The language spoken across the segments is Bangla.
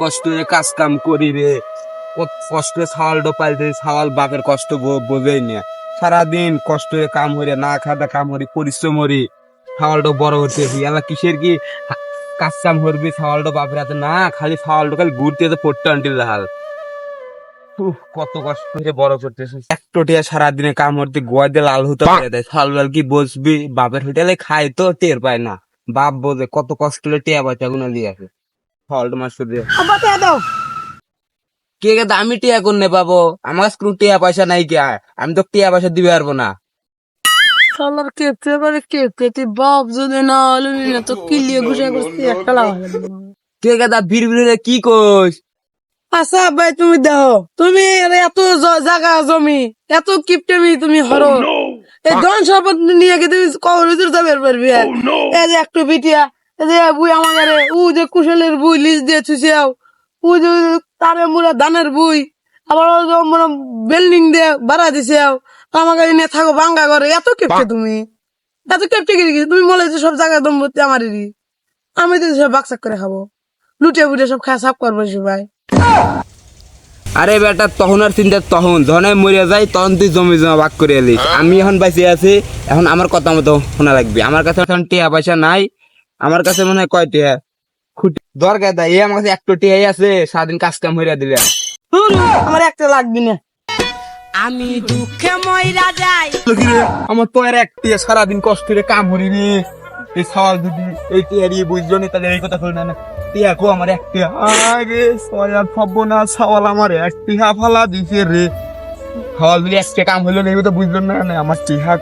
কষ্ট কাজ কাম করি রে কষ্ট ছাওয়াল বাপের কষ্ট সারাদিন কষ্ট কাম হরে না খাদা কাম হরি পরিশ্রম হরি ছাওয়ালটা বড় হতে এলা কিসের কি? কাজ কাম করবি ছাওয়ালটা বাপের হাতে না, খালি ছাওয়ালটা খালি ঘুরতে যেতে পড়তে আনটিল হাল। কত কষ্ট করে বড় করতেছে একটোটিয়া সারাদিনে কাম করতে গোয়া দিয়ে লাল হতে পারে দেয় সাল কি বসবি? বাপের হোটেলে খায় তো, টের পায় না। বাপ বোঝে কত কষ্ট হলে টিয়া বাচ্চা গুলো দিয়ে আসে। ফল্ট মাস দিয়ে দাও। কে কে আমি টিয়া করনে পাবো? আমার কাছে কোনো টিয়া পয়সা নাই কে? আমি তো টিয়া পয়সা দিবে পারব না। শালার পারে কে কেটে বাপ যদি না হলে না তো কিলিয়ে ঘুষে ঘুষতে একটা লাগা কে কে দা ভিড় ভিড়ে কি কোস আচ্ছা ভাই তুমি দেখো তুমি এত জ- জায়গা জমি এত কিপটেমি তুমি হরো। এই জন সম্পদ নিয়ে গিয়ে তুমি কবর ভিতরে যাবে পারবি। এই যে একটু বিটিয়া বুই আমাদের উ যে কুশলের বুই লিজ দিয়ে যে তারে মুরা ধানের বুই আবার মানে বিল্ডিং দিয়ে বাড়া দিছেও আমাকে নিয়ে থাকো বাঙ্গা করে এত কিপটে তুমি? এত কিপটে কি তুমি বলে যে সব জায়গায় দম ভর্তি আমারই আমি তো সব বাকসাক করে খাব। লুটে বুটে সব খায় সাফ করব সবাই। আরে বেটা তখন আর চিন্তা তখন। যখন আমি মরে যাই তখন তুই জমি জমা ভাগ করে এলিস আমি এখন বাইসে আছি এখন আমার কথা মতো শোনা লাগবে। আমার কাছে এখন টিয়া পয়সা নাই আমার কাছে মনে হয় কয় টিয়া খুঁটি। দরকার দা এই আমার কাছে একটু টিয়াই আছে সারাদিন কাজ কাম হইয়া দিলে। আমার একটা লাগবে না। আমি দুঃখে ময়রা যাই। আমার তো আর এক টিয়া সারাদিন কষ্ট করে কাম রে এই সওয়াল যদি এই টিয়া দিয়ে বুঝলো নি তাহলে এই কথা কই না না। টিয়া কো আমার এক টিয়া আগে সয়াল পাবো না সওয়াল আমার এক টিয়া ফালা দিছে রে। যদি এক টিয়া কাম হইল না কথা বুঝলো না না আমার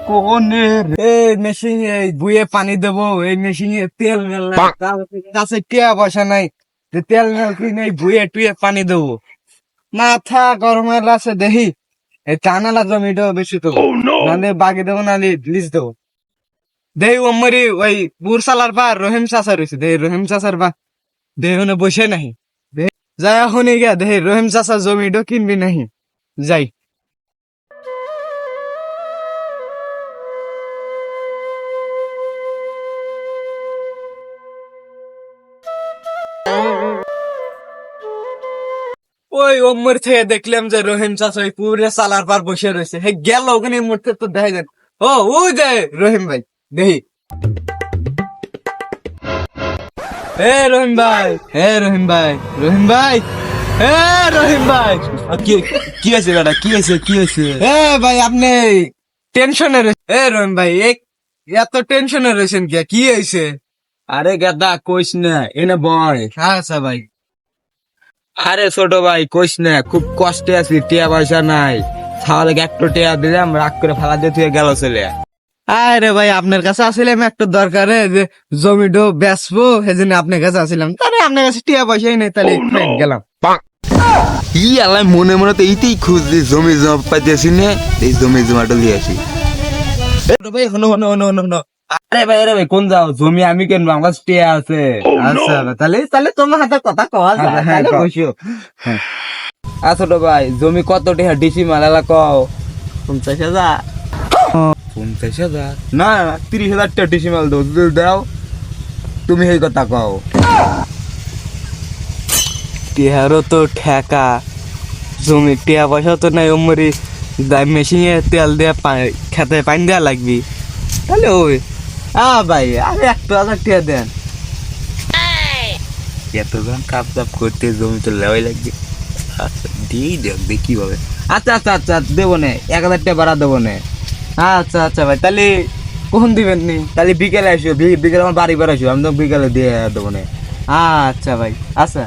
কোনে এই মেশিন এই বুয়ে পানি দেবো এই মেশিনে তেল মেল নাই। কাছে টিয়া পয়সা নাই যে তেল মেল কি নেই বুয়ে টুয়ে পানি দেবো। মাথা গরমের আছে দেখি। এই টানালা জমিটাও বেশি তো নাহলে বাগে দেবো নাহলে লিজ দেবো। দেই ওমরি ওই বুরসালার পা রহিম চাষা রয়েছে দেই রহিম চাষার দেই বসে নাহি। দেই যাই এখন গিয়া দেহি রহিম চাষা জমিটাও কিনবি নাহি। যাই। ওই ওমর থেকে দেখলাম যে রহিম চাষ ওই পুরে সালার পার বসে রয়েছে। হে গেল ওখানে মুহূর্তে তো দেখা যায় ও ওই যে রহিম ভাই দেখি। হে রহিম ভাই হে রহিম ভাই রহিম ভাই হে রহিম ভাই। কি কি আছে বেটা কি আছে কি আছে? হে ভাই আপনি টেনশনে হে রহিম ভাই এক এত টেনশনে রয়েছেন কি? কি হয়েছে? আরে গাদা কইস না এনে বয়। আচ্ছা ভাই। আরে ছোট ভাই কইস না খুব কষ্টে আছি টিয়া পয়সা নাই। তাহলে একটু টিয়া দিলাম রাগ করে ফালা দিয়ে তুই গেল চলে আরে ভাই আপনার কাছে আসছিলাম একটা দরকারে যে জমিটো বেচবো সেজন্য আপনার কাছে আসছিলাম তাহলে আপনার কাছে টিয়া পয়সাই নেই তাহলে গেলাম। ই আলাই মনে মনে তো এইটাই খুঁজছি জমি জমা পাইতেছি নে এই জমি জমাটা দিয়ে আসি। ছোট ভাই হনো হনো হনো হনো হনো আরে ভাই আরে ভাই কোন যাও? জমি আমি কেন আমার টিয়া আছে। আচ্ছা তাহলে তাহলে তোমার হাতে কথা কওয়া যায় হ্যাঁ, হ্যাঁ, তাহলে কও। বসিও আ ছোট ভাই জমি কত টিয়া? ডিসি মালালা কও। পঞ্চাশ হাজার। পঞ্চাশ হাজার? না না, তিরিশ হাজার টাকা ডিসি মাল দাও যদি দাও তুমি এই কথা কও। টিয়ারও তো ঠেকা। জমি টিয়া পয়সা তো নাই ওমরি মেশিনে তেল দিয়ে খেতে পানি দেওয়া লাগবি। তাহলে ওই আ ভাই আরে একটা হাজার টিয়া দেন। এতজন কাপ চাপ করতে জমি তো লেওয়াই লাগবে। আচ্ছা দিয়েই দেখ দেখি ভাবে আচ্ছা আচ্ছা আচ্ছা দেবো নে এক হাজার টাকা বাড়া দেবো নে। আচ্ছা আচ্ছা ভাই তাহলে কখন দিবেন নি? তাহলে বিকেলে আসো বিকেলে আমার বাড়ি বার আসো আমি তো বিকেলে দিয়ে দেবো নে। আচ্ছা ভাই আচ্ছা।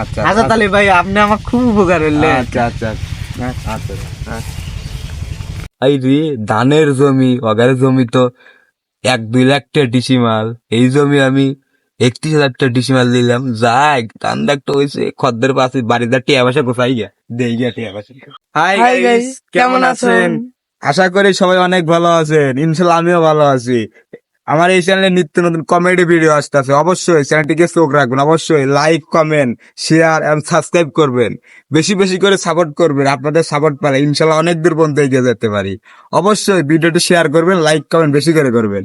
আচ্ছা আচ্ছা তাহলে ভাই আপনি আমার খুব উপকার হইলেন আচ্ছা আচ্ছা আচ্ছা এই রে ধানের জমি অগারের জমি তো এক দুই লাখটা ডিসি মাল এই জমি আমি একত্রিশ হাজারটা ডিসি মাল দিলাম। যাই ধান একটা হয়েছে। খদ্দের পাশে বাড়িতে টিয়া বাসা গোসাই গিয়া। দেই গিয়া টিয়া বাসা। হাই গাইস কেমন আছেন? আশা করি সবাই অনেক ভালো আছেন। ইনশাল্লাহ আমিও ভালো আছি। আমার এই চ্যানেলে নিত্য নতুন কমেডি ভিডিও আসতেছে। অবশ্যই চ্যানেলটিকে চোখ রাখবেন, অবশ্যই like comment share and subscribe করবেন। বেশি বেশি করে সাপোর্ট করবেন, আপনাদের সাপোর্ট পারে ইনশাল্লাহ অনেক দূর পর্যন্ত এগিয়ে যেতে পারি। অবশ্যই ভিডিওটি শেয়ার করবেন লাইক কমেন্ট বেশি করে করবেন।